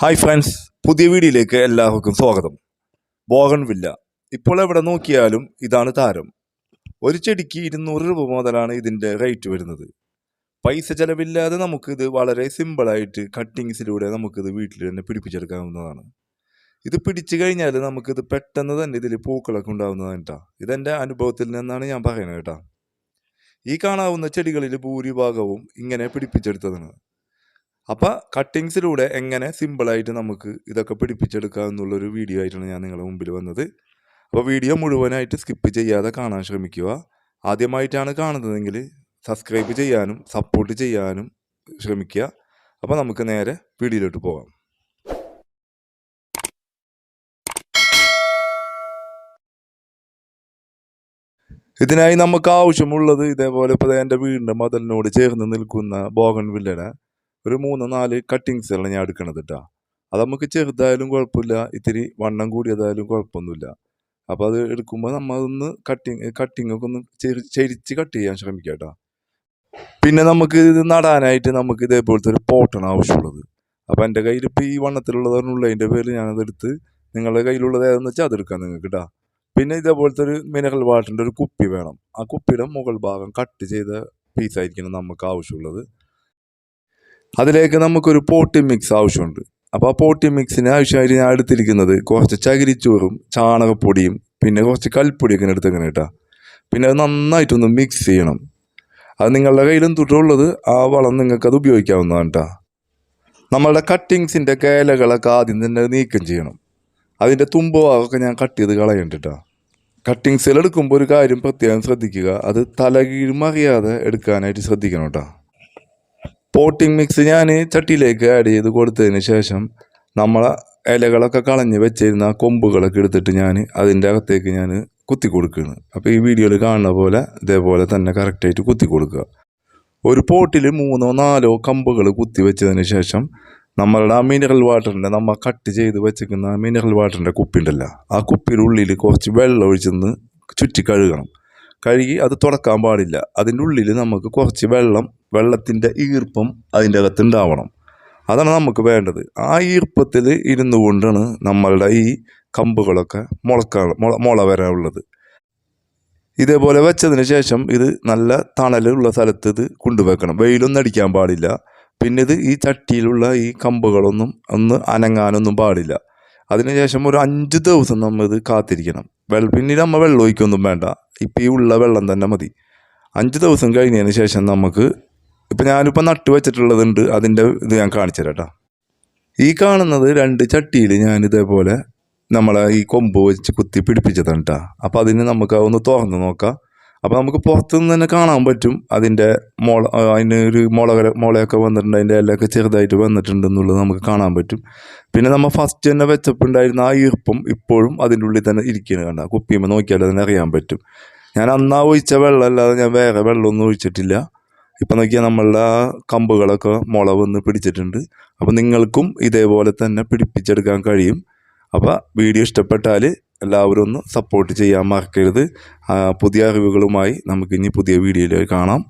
Hi friends പുതിയ വീഡിയോയിലേക്ക് എല്ലാവർക്കും സ്വാഗതം. ബോഗൺ വില്ല ഇപ്പോൾ എവിടെ നോക്കിയാലും ഇതാണ് താരം. ഒരു ചെടിക്ക് ഇരുന്നൂറ് രൂപ മുതലാണ് ഇതിന്റെ റേറ്റ് വരുന്നത്. പൈസ ചിലവില്ലാതെ നമുക്കിത് വളരെ സിമ്പിളായിട്ട് കട്ടിങ്സിലൂടെ നമുക്കിത് വീട്ടിൽ തന്നെ പിടിപ്പിച്ചെടുക്കാവുന്നതാണ്. ഇത് പിടിച്ചു കഴിഞ്ഞാൽ നമുക്കിത് പെട്ടെന്ന് തന്നെ ഇതിൽ പൂക്കളൊക്കെ ഉണ്ടാവുന്നതാണ് കേട്ടോ. ഇതെന്റെ അനുഭവത്തിൽ നിന്നാണ് ഞാൻ പറയുന്നത് കേട്ടോ. ഈ കാണാവുന്ന ചെടികളിൽ ഭൂരിഭാഗവും ഇങ്ങനെ പിടിപ്പിച്ചെടുത്തതാണ്. അപ്പോൾ കട്ടിങ്സിലൂടെ എങ്ങനെ സിമ്പിളായിട്ട് നമുക്ക് ഇതൊക്കെ പിടിപ്പിച്ചെടുക്കാം എന്നുള്ളൊരു വീഡിയോ ആയിട്ടാണ് ഞാൻ നിങ്ങളുടെ മുമ്പിൽ വന്നത്. അപ്പോൾ വീഡിയോ മുഴുവനായിട്ട് സ്കിപ്പ് ചെയ്യാതെ കാണാൻ ശ്രമിക്കുക. ആദ്യമായിട്ടാണ് കാണുന്നതെങ്കിൽ സബ്സ്ക്രൈബ് ചെയ്യാനും സപ്പോർട്ട് ചെയ്യാനും ശ്രമിക്കുക. അപ്പോൾ നമുക്ക് നേരെ വീഡിയോയിലോട്ട് പോകാം. ഇതിനായി നമുക്ക് ആവശ്യമുള്ളത് ഇതേപോലെ ഇപ്പോൾ എന്റെ വീടിന്റെ മതിലിനോട് ചേർന്ന് നിൽക്കുന്ന ബോഗൺ വില്ലയുടെ ഒരു മൂന്ന് നാല് കട്ടിങ്സുകളാണ് ഞാൻ എടുക്കണത് കേട്ടോ അത് നമുക്ക് ചെറുതായാലും കുഴപ്പമില്ല ഇത്തിരി വണ്ണം കൂടിയതായാലും കുഴപ്പമൊന്നുമില്ല. അപ്പോൾ അത് എടുക്കുമ്പോൾ നമ്മൾ കട്ടിങ് കട്ടിങ് ഒക്കെ ഒന്ന് ചെരി ചെരിച്ച് കട്ട് ചെയ്യാൻ ശ്രമിക്കുക കേട്ടോ പിന്നെ നമുക്ക് ഇത് നടാനായിട്ട് നമുക്ക് ഇതേപോലത്തെ ഒരു പോട്ടാണ് ആവശ്യമുള്ളത്. അപ്പോൾ എന്റെ കയ്യിൽ ഇപ്പോൾ ഈ വണ്ണത്തിലുള്ളത് പറഞ്ഞുള്ള അതിന്റെ പേര് ഞാനതെടുത്ത് നിങ്ങളുടെ കയ്യിലുള്ളത് ഏതെന്ന് വെച്ചാൽ അതെടുക്കാം നിങ്ങൾക്ക് കേട്ടോ പിന്നെ ഇതേപോലത്തെ ഒരു മിനറൽ വാട്ടറിന്റെ ഒരു കുപ്പി വേണം. ആ കുപ്പിയുടെ മുകൾ ഭാഗം കട്ട് ചെയ്ത പീസായിരിക്കണം നമുക്ക് ആവശ്യമുള്ളത്. അതിലേക്ക് നമുക്കൊരു പോട്ടി മിക്സ് ആവശ്യമുണ്ട്. അപ്പോൾ ആ പോട്ടി മിക്സിന് ആവശ്യമായിട്ട് ഞാൻ എടുത്തിരിക്കുന്നത് കുറച്ച് ചകിരിച്ചോറും ചാണകപ്പൊടിയും പിന്നെ കുറച്ച് കൽപ്പൊടിയൊക്കെ എടുത്തേക്കണം കേട്ടോ. പിന്നെ അത് നന്നായിട്ടൊന്ന് മിക്സ് ചെയ്യണം. അത് നിങ്ങളുടെ കയ്യിലും എന്തുട്ടുള്ളത് ആ വളം നിങ്ങൾക്ക് അത് ഉപയോഗിക്കാവുന്നതാണ് കേട്ടോ. നമ്മളുടെ കട്ടിങ്സിന്റെ കേലകളൊക്കെ ആദ്യം തന്നെ നീക്കം ചെയ്യണം. അതിന്റെ തുമ്പ് ഭാഗമൊക്കെ ഞാൻ കട്ട് ചെയ്ത് കളയണ്ടിട്ടാ കേട്ടോ. കട്ടിങ്സിൽ എടുക്കുമ്പോൾ ഒരു കാര്യം പ്രത്യേകം ശ്രദ്ധിക്കുക. അത് തലകീഴ് മറിയാതെ എടുക്കാനായിട്ട് ശ്രദ്ധിക്കണം കേട്ടോ. പോട്ടിംഗ് മിക്സ് ഞാൻ ചട്ടിയിലേക്ക് ആഡ് ചെയ്ത് കൊടുത്തതിന് ശേഷം നമ്മൾ ഇലകളൊക്കെ കളഞ്ഞ് വെച്ചിരുന്ന കൊമ്പുകളൊക്കെ എടുത്തിട്ട് ഞാൻ അതിന്റെ അകത്തേക്ക് ഞാൻ കുത്തി കൊടുക്കുകയാണ്. അപ്പോൾ ഈ വീഡിയോയിൽ കാണുന്ന പോലെ ഇതേപോലെ തന്നെ കറക്റ്റായിട്ട് കുത്തി കൊടുക്കുക. ഒരു പോട്ടിൽ മൂന്നോ നാലോ കമ്പുകൾ കുത്തി വെച്ചതിന് ശേഷം നമ്മളുടെ ആ മിനറൽ വാട്ടറിന്റെ നമ്മൾ കട്ട് ചെയ്ത് വെച്ചിരിക്കുന്ന മിനറൽ വാട്ടറിന്റെ കുപ്പി ഉണ്ടല്ലോ ആ കുപ്പിയുടെ ഉള്ളിൽ കുറച്ച് വെള്ളം ഒഴിച്ചെന്ന് ചുറ്റി കഴുകണം. കഴുകി അത് തുറക്കാൻ പാടില്ല. അതിന്റെ ഉള്ളിൽ നമുക്ക് കുറച്ച് വെള്ളം വെള്ളത്തിന്റെ ഈർപ്പം അതിന്റെ അകത്തുണ്ടാവണം. അതാണ് നമുക്ക് വേണ്ടത്. ആ ഈർപ്പത്തിൽ ഇരുന്നു കൊണ്ടാണ് നമ്മളുടെ ഈ കമ്പുകളൊക്കെ മുളക്കാൻ മുള മുള വരാനുള്ളത്. ഇതേപോലെ വെച്ചതിന് ശേഷം ഇത് നല്ല തണലുള്ള സ്ഥലത്ത് ഇത് കൊണ്ടുവെക്കണം. വെയിലൊന്നും അടിക്കാൻ പാടില്ല. പിന്നെ ഇത് ഈ ചട്ടിയിലുള്ള ഈ കമ്പുകളൊന്നും ഒന്ന് അനങ്ങാനൊന്നും പാടില്ല. അതിനുശേഷം ഒരു അഞ്ച് ദിവസം നമ്മൾ ഇത് കാത്തിരിക്കണം. വെള്ള പിന്നീട് നമ്മൾ വെള്ളം ഒഴിക്കൊന്നും വേണ്ട. ഇപ്പം ഈ ഉള്ള വെള്ളം തന്നെ മതി. അഞ്ച് ദിവസം കഴിഞ്ഞതിന് ശേഷം നമുക്ക് ഇപ്പം ഞാനിപ്പോൾ നട്ടു വെച്ചിട്ടുള്ളതുണ്ട്. അതിന്റെ ഇത് ഞാൻ കാണിച്ചു തരാം കേട്ടോ ഈ കാണുന്നത് രണ്ട് ചട്ടിയിൽ ഞാൻ ഇതേപോലെ നമ്മളെ ഈ കൊമ്പ് വെച്ച് കുത്തി പിടിപ്പിച്ചതാണ് കേട്ടോ അപ്പോൾ അതിന് നമുക്ക് ഒന്ന് തുറന്ന് നോക്കാം. അപ്പോൾ നമുക്ക് പുറത്തുനിന്ന് തന്നെ കാണാൻ പറ്റും. അതിന്റെ മുള അതിന് ഒരു മുളകര മുളയൊക്കെ വന്നിട്ടുണ്ട്. അതിന്റെ ഇലയൊക്കെ ചെറുതായിട്ട് വന്നിട്ടുണ്ട് എന്നുള്ളത് നമുക്ക് കാണാൻ പറ്റും. പിന്നെ നമ്മൾ ഫസ്റ്റ് തന്നെ വെച്ചപ്പുണ്ടായിരുന്ന ആ ഈർപ്പം ഇപ്പോഴും അതിന്റെ ഉള്ളിൽ തന്നെ ഇരിക്കുകയാണ് കണ്ട. കുപ്പിയുമ്പോൾ നോക്കിയാൽ തന്നെ അറിയാൻ പറ്റും. ഞാൻ അന്നാ ഒഴിച്ച വെള്ളം അല്ലാതെ ഞാൻ വേറെ വെള്ളമൊന്നും ഒഴിച്ചിട്ടില്ല. ഇപ്പം നോക്കിയാൽ നമ്മളുടെ ആ കമ്പുകളൊക്കെ മുള വന്ന് പിടിച്ചിട്ടുണ്ട്. അപ്പോൾ നിങ്ങൾക്കും ഇതേപോലെ തന്നെ പിടിപ്പിച്ചെടുക്കാൻ കഴിയും. അപ്പോൾ വീഡിയോ ഇഷ്ടപ്പെട്ടാൽ എല്ലാവരും ഒന്ന് സപ്പോർട്ട് ചെയ്യാൻ മറക്കരുത്. പുതിയ അറിവുകളുമായി നമുക്കിനി പുതിയ വീഡിയോയിൽ കാണാം.